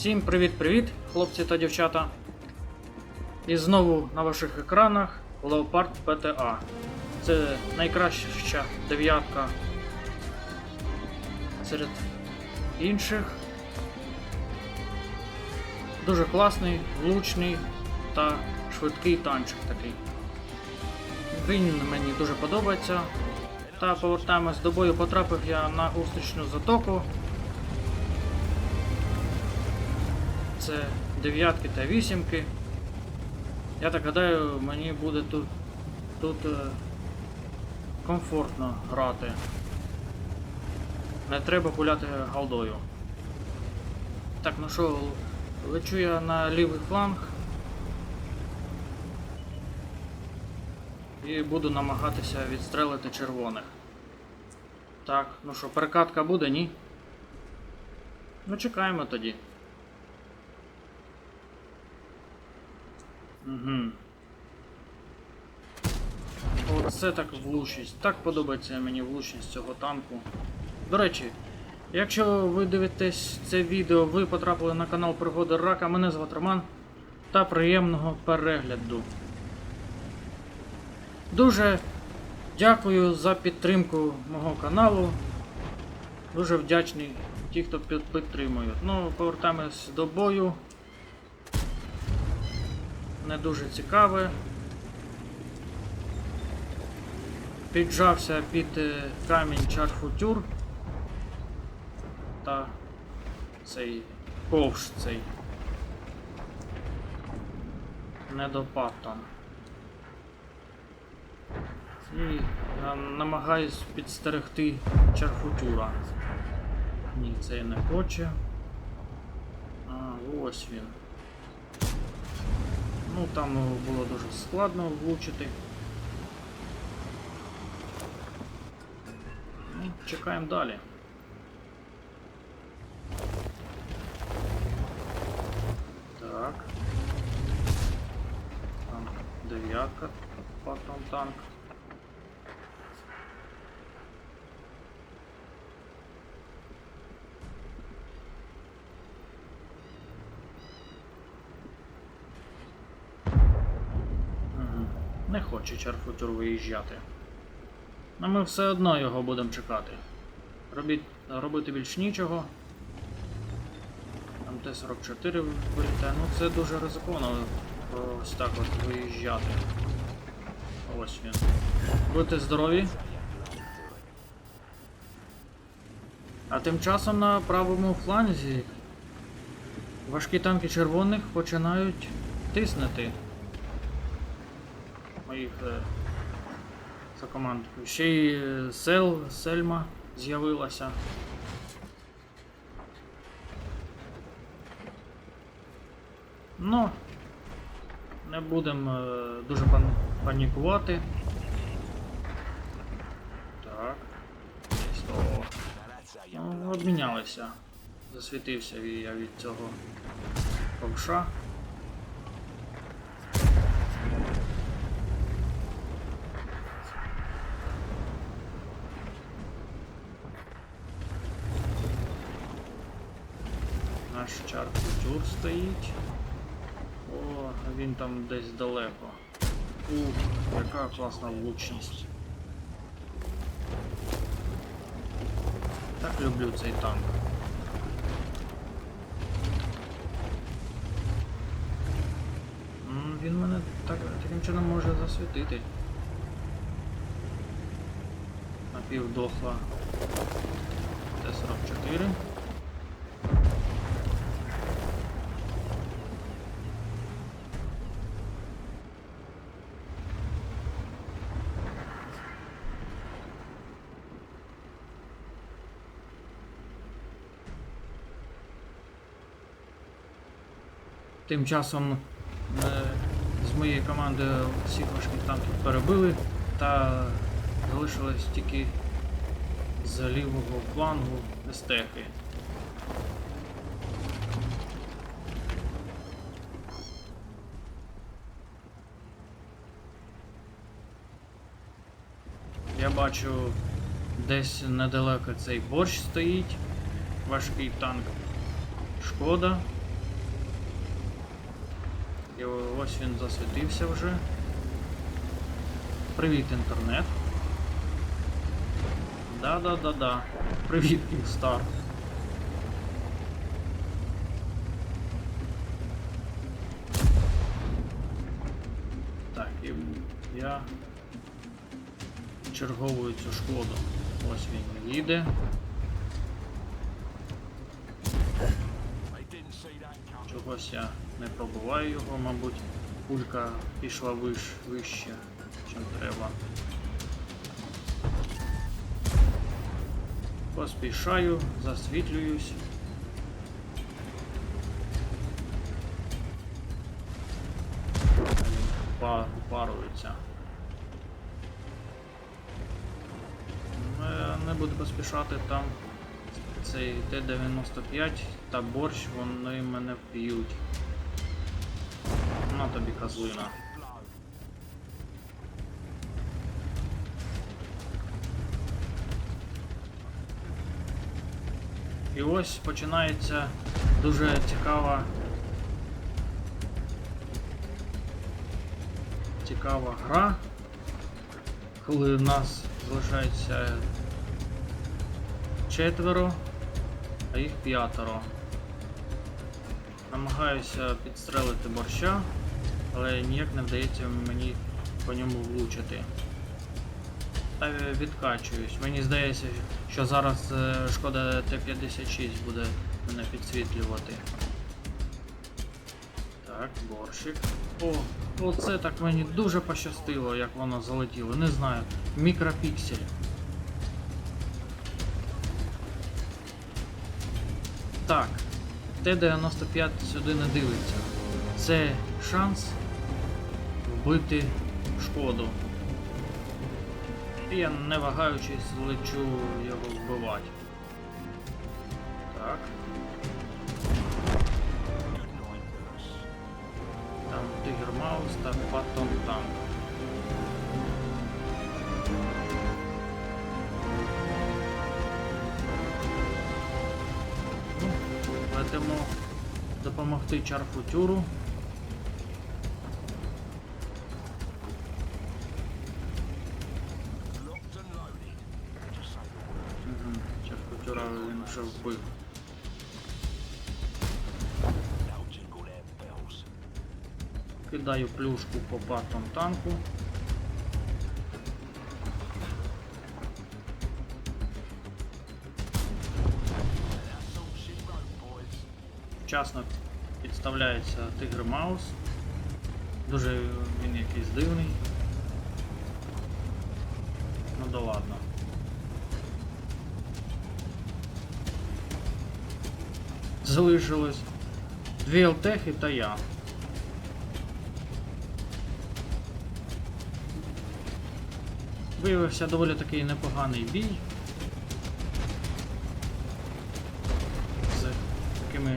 Всім привіт-привіт, хлопці та дівчата. І знову на ваших екранах Leopard PTA. Це найкраща дев'ятка серед інших. Дуже класний, влучний та швидкий танчик такий. Він мені дуже подобається. Та повертаємось до бою. Потрапив я на устрічну затоку. Це дев'ятки та вісімки. Я так гадаю, мені буде тут, тут е, комфортно грати. Не треба гуляти голдою. Так, ну що, лечу я на лівий фланг. І буду намагатися відстрелити червоних. Так, ну що, перекатка буде, ні? Ну чекаємо тоді. Угу. Оце так влучність. Так подобається мені влучність цього танку. До речі, якщо ви дивитесь це відео, ви потрапили на канал Пригоди Рака, мене звати Роман. Та приємного перегляду. Дуже дякую за підтримку мого каналу. Дуже вдячний ті, хто підтримує. Ну, повертаємось до бою. Не дуже цікаве. Піджався під е, камінь чарфутюр. Та цей ковш цей. Не там. І намагаюсь підстерегти чарфутюра. Ні, це не хоче. А, ось він. Ну там його було дуже складно влучити. Ну, чекаємо далі. Так. Там дев'ятка, потім танк. Не хоче Чарфутюр виїжджати. А ми все одно його будемо чекати. Робіть, робити більш нічого. Там Т-44 вилітає. Ну це дуже ризиковано ось так от виїжджати. Ось він. Будьте здорові. А тим часом на правому фланзі важкі танки червоних починають тиснути моїх е, за команду. Ще й е, Сел, Сельма з'явилася. Ну, не будемо е, дуже пан- панікувати. Так. Ну, обмінялися. Засвітився я від цього ковша. Наш чар-культур стоїть. О, він там десь далеко. Ух, яка класна влучність. Так люблю цей танк. Він мене так, таким чином може засвітити. Напівдохла Т-44. Тим часом е, з моєї команди всіх важких танків перебили та залишилось тільки з лівого флангу естехи. Я бачу десь недалеко цей борщ стоїть, важкий танк. Шкода. І ось він засвітився вже. Привіт, інтернет. Да-да-да-да. Привіт, Київстар. Так, і я черговую цю шкоду. Ось він їде. Чогось я не пробуваю його, мабуть. Пулька пішла виш, вище, чим треба. Поспішаю, засвітлююсь. Па- Парується. Ну, не буду поспішати там. Цей Т-95 та борщ, вони мене вб'ють. На тобі козлина. І ось починається дуже цікава. Цікава гра, коли в нас залишається четверо, а їх п'ятеро. Намагаюся підстрелити борща, але ніяк не вдається мені по ньому влучити. Та відкачуюсь. Мені здається, що зараз е, шкода Т-56 буде мене підсвітлювати. Так, борщик. О, оце так мені дуже пощастило, як воно залетіло. Не знаю. Мікропіксель. Так, Т-95 сюди не дивиться. Це шанс вбити шкоду. І я не вагаючись лечу його вбивати. Так. Там Тигр Маус та Паттон Танк. Ну, Летимо допомогти Чарфутюру. Він вже вбив. Кидаю плюшку по Паттон танку. Вчасно підставляється Тигр Маус. Дуже він якийсь дивний. Ну да ладно. Залишилось дві ЛТХи та я. Виявився доволі такий непоганий бій. З такими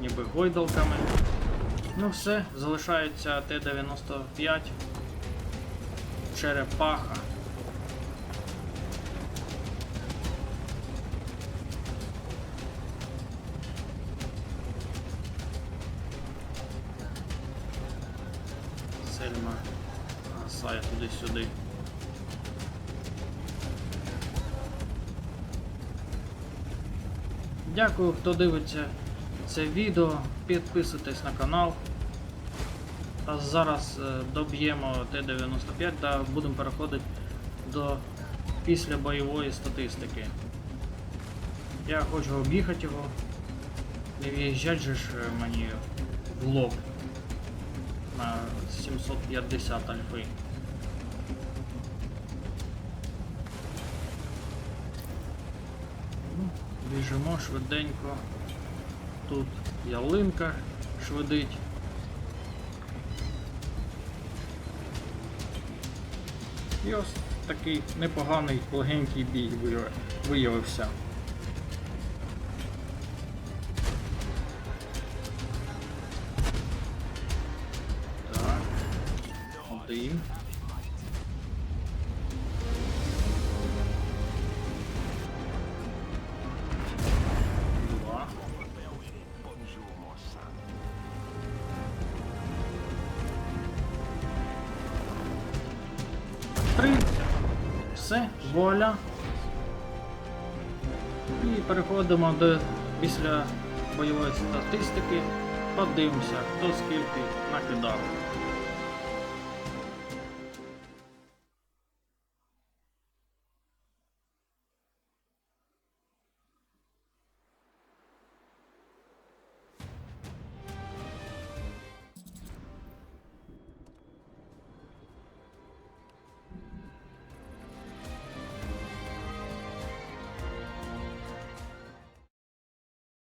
ніби гойдалками. Ну все, залишається Т-95. Черепаха. Сельма гасає туди-сюди. Дякую, хто дивиться це відео. Підписуйтесь на канал. А зараз е, доб'ємо Т-95 та будемо переходити до післябойової статистики. Я хочу об'їхати його. Не в'їжджать же ж е, мені в лоб на 750 альфи. Ну, Біжимо швиденько. Тут ялинка швидить. І ось такий непоганий легенький бій виявився. Україн. Два. Три. Все, воля. І переходимо до після бойової статистики. Подивимося, хто скільки накидав.